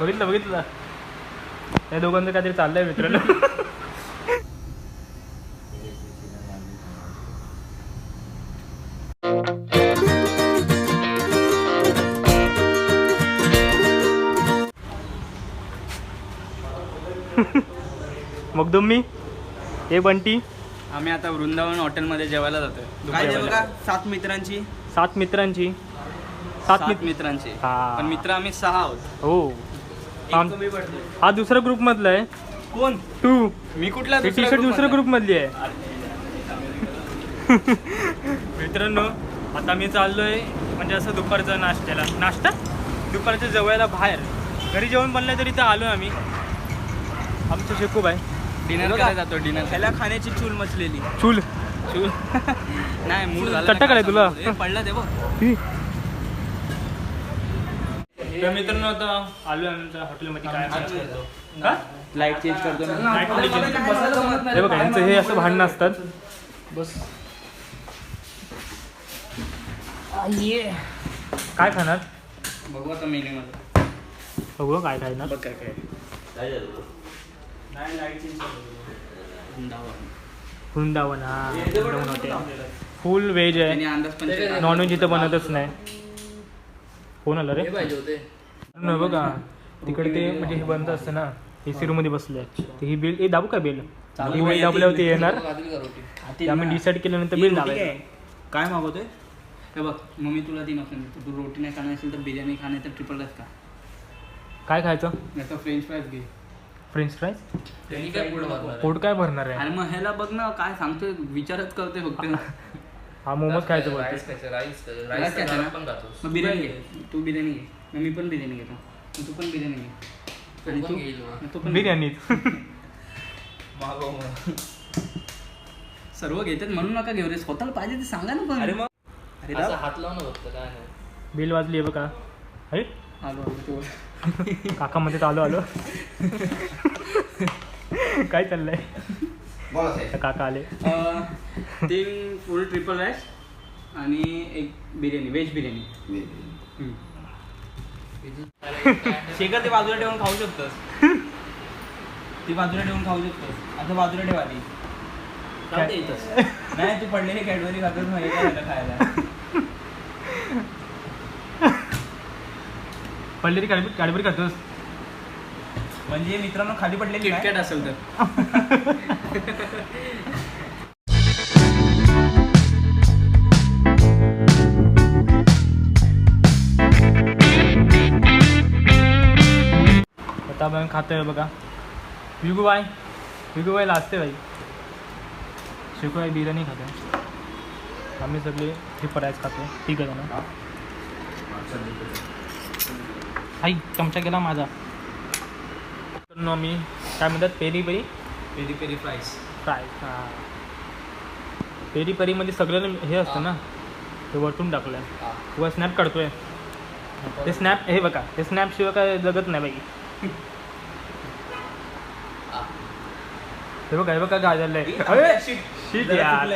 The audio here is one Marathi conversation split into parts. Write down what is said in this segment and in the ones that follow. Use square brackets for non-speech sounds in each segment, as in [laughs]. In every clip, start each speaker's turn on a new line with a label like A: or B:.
A: बघितलं बघितलं. त्या दोघांचं काहीतरी चाललंय मित्रांनो. मग तुम्ही? हे बंटी?
B: आम्ही आता वृंदावन हॉटेलमध्ये जेवायला जातोय.
A: दुपारी जेवायला.
B: सात मित्रांची.
A: सात मित्रांची. सात
B: सात
A: मित्र
B: मित्रांची.
A: हा.
B: पण मित्र आम्ही सहा आहोत.
A: हो.
B: एक
A: आम-
B: कमी पडले.
A: हा दुसरा ग्रुप मधला आहे.
B: कोण?
A: तू.
B: मी कुठला
A: टी शर्ट दुसऱ्या ग्रुप मधली आहे. [laughs] मित्रांनो आता मी चाललोय म्हणजे असं दुपारचा नाश्त्याला. नाश्ता? दुपारच्या जवळला बाहेर. घरी जेवण बनलं तरी इथं आलो आम्ही. आमचं शेकूब आहे
B: डिनर. करायला जातो डिनर त्याला खाण्याची चूल मचलेली.
A: चूल.
B: चूल. [laughs] नाही मूड झाला
A: काय तुला?
B: ए, पडला ते बघ.
A: तर मित्रांनो आता आलो आमच्या हॉटेलमध्ये. काय का?
B: लाइट चेंज करतो
A: Light थोडी change. हे बघा यांचं हे असं भांडणं असतात.
B: बस.
A: काय खाणार?
B: बघू आता मेन्यू मध्ये
A: बघू काय खाणार
B: बघ काय काय
A: वृंदावन. हा. वृंदावन हॉटेल. फुल व्हेज आहे.
B: अंदाज पण
A: नॉनव्हेज इथं बनतच नाही. कोण आलं रे.
B: पाहिजे होते.
A: न बघा तिकडे ते म्हणजे हे बंद असतं ना हे सिरूमध्ये बसले ते ही बिल हे दाबू का बिल? बिल दाबल्यावरती येणार. आम्ही डिसाईड केल्यानंतर बिल दाबायचं.
B: काय? मागवतोय? हे बघ मम्मी तुला तीन ऑप्शन देतो तू रोटी नाही खाणार असेल तर बिर्याणी खाणार तर ट्रिपल राईस खा.
A: काय खायचं?
B: नाही तर फ्रेंच फ्राईज घे.
A: फ्रेंच फ्राईज पोट काय भरणार आहे?
B: आणि मग ह्याला बघ ना काय सांगतोय विचारच करतोय फक्त. [laughs]
A: हा मोमोज खायचं बोलतो
B: राईस खायचा ना? मग बिर्याणी घे. तू बिर्याणी घे. मग मी पण बिर्याणी घेतो. मग तू पण बिर्याणी घे. आणि तू? मग. तू पण
A: बिर्याणीत
B: सर्व घेतात म्हणून नका घेऊ रे. स्वतःला पाहिजे ते सांगा ना पण. अरे मग. अरे.
C: हात लावून बघतो काय नाही?
A: बिल वाजली आहे बघा. अरे?
B: आलो आलो तू
A: काकामध्ये तर आलो आलो. [laughs] काय चाललंय? आता काका आले.
B: अं, तीन फुल ट्रिपल राईस आणि एक बिर्याणी व्हेज बिर्याणी. हम्म. शेखर ते बाजूला ठेवून खाऊ शकतोस. ती बाजूला ठेवून खाऊ शकतोस. असं बाजूला ठेवा ती इथंच. नाही तू पडलेली कॅडबरी खातोस मग हे काय झालं खायला?
A: पडलेली कॅडबरी कॅडबरी खातोस?
B: म्हणजे मित्रांनो खाली पडलेली किटकॅट असेल तर.
A: आता खातोय बघा. विगूबाई विगूबाई लाजते बाई. शिकूबाई बिर्याणी खातोय. आम्ही सगळे हे परायच खातो ठीक आहे ना? आई चमचा गेला माझा. आम्ही काय म्हणतात peri peri?
B: Peri peri fries
A: fry हां. पेरी पेरीमध्ये सगळं हे असतं ना? ते वरतून टाकलं व स्नॅप काढतोय. ते स्नॅप हे बघा ते स्नॅप शिवाय काय जगत नाही बाई. हे. बघा हे बघा काय झालंय. यार.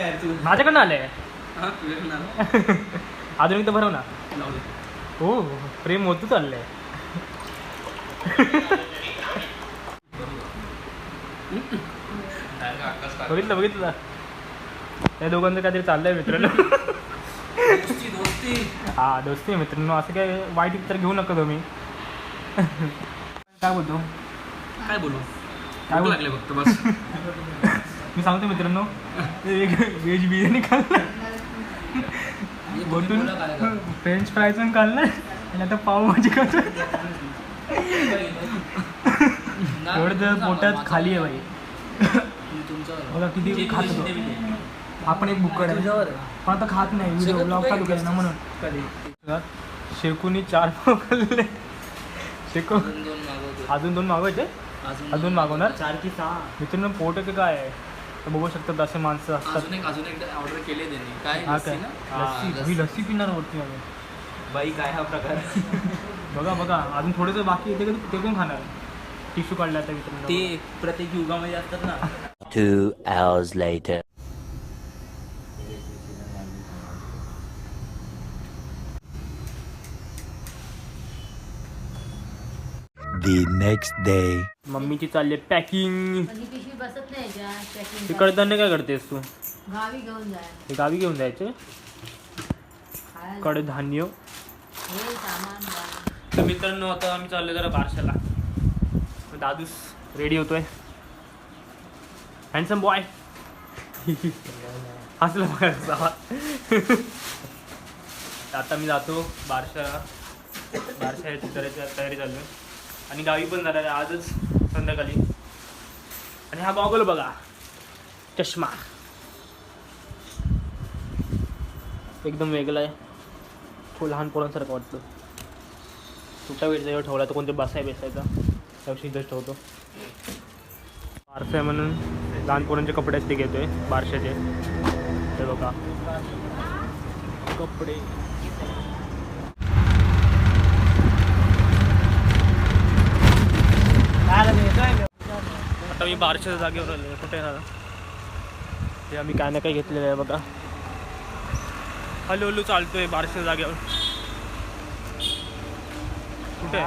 A: माझ्याकडनं आलंय. [laughs] अजून एकदा भरव ना. हो प्रेम होतं चाललंय. [laughs] बघितलं बघितलं. त्या दोघांचं काहीतरी चाललंय मित्रांनो. हा दोस्ती मित्रांनो. असं काय वाईट विचार घेऊ नका तुम्ही. काय बोलतो?
B: काय बोलू?
A: काय बोल-
B: लागले फक्त बस.
A: मी सांगतो मित्रांनो. व्हेज बिर्याणी खाल्लं. बोलून फ्रेंच फ्राईज पण खाल्लं. आणि आता पावभाजी खातो. एवढं तर पोटात खाली आहे बाई. बघा किती खात होतो. आपण एक बुकड आहे. पण आता खात नाही. व्हिडिओ ब्लॉग चालू केला ना म्हणून. शेकूनी चार खाल्ले शेकू अजून दोन मागवायचे? अजून मागवणार?
B: चार की सहा.
A: मित्रांनो पोट आहे काय आहे? तर बघू शकतात असे माणसं असतात.
C: अजून एक अजून एकदा ऑर्डर केले त्यांनी. काय?
A: हा
C: लस्सी
A: काय?
C: ना?
A: लस्सी मी लस्सी पिणार वरती आम्ही
B: बाई काय हा प्रकार?
A: बघा बघा. अजून थोडंसं बाकी ते ते कोण खाणार? टिश्यू काढला आता मित्रांनो.
B: ते प्रत्येक युगामध्ये असतात ना.
D: Two hours later. The next day.
A: मम्मीची चालली पॅकिंग
E: ही पिशवी बसत नाही packing
A: कडधान्य काय करतेस तू.
E: गावी घेऊन जाय.
A: ते गावी घेऊन जायचे?
E: खायला.
A: कडधान्य.
E: हे सामान गावी.
A: तर मित्रांनो आता आम्ही चाललो जरा बारशाला. दादूस रेडी होतोय. हँडसम बॉय हसलं बघा कसा. आता मी जातो बारशा बारशा याची तयारी चालू आहे. आणि गावी पण जाणार आहे आजच संध्याकाळी. आणि हा गॉगल बघा. चष्मा. एकदम वेगळा आहे. तो लहान पोरांसारखं वाटतं. कुठला वेळ जेव्हा ठेवला तर कोणते बसाय बेसायचा त्याविषयी इथंच ठेवतो बारसं आहे म्हणून लहान पोरांचे कपडेच ते घेतोय बारशाचे. ते बघा. कपडे. आता मी बारशाच्या जागेवर आलो कुठे आहे ते आम्ही काय ना काय घेतलेलं आहे बघा. हळूहळू चालतोय बारशाच्या जागेवर. कुठे?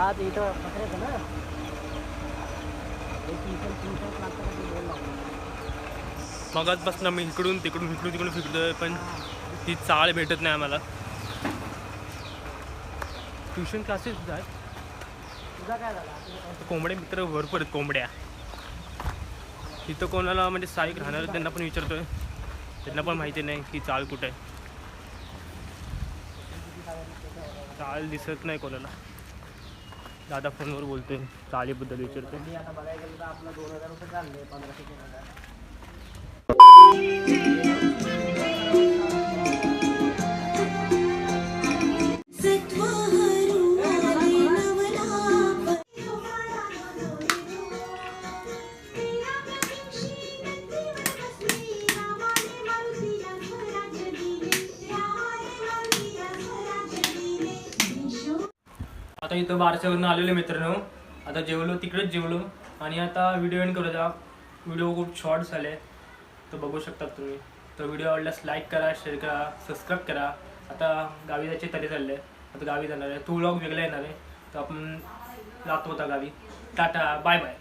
A: मगाचपासून आम्ही मी इकडून तिकडून इकडून तिकडून फिरतोय पण ती चाळ भेटत नाही आम्हाला. ट्युशन क्लासेस आहेत? कोंबडे मित्र भरपूर आहेत कोंबड्या. तिथं कोणाला म्हणजे साईक राहणार त्यांना पण विचारतोय. त्यांना पण माहिती नाही की चाळ कुठे आहे. चाळ दिसत नाही कोणाला. दादा फोनवर बोलतोय चाळीबद्दल विचारतोय. आता आता इथं बारशावरून आलेलो मित्रांनो. आता जेवलो तिकडेच जेवलो. आणि आता व्हिडिओ एंड करूया. व्हिडिओ खूप शॉर्ट झाले. तर बघू शकतात तुम्ही. तर व्हिडिओ आवडल्यास लाईक करा शेअर करा सबस्क्राईब करा. आता गावी जायचे तरी चालले. आता गावी जाणार आहे. तो व्लॉग वेगळा येणार आहे. तर आपण जातो होता गावी. Tata bye bye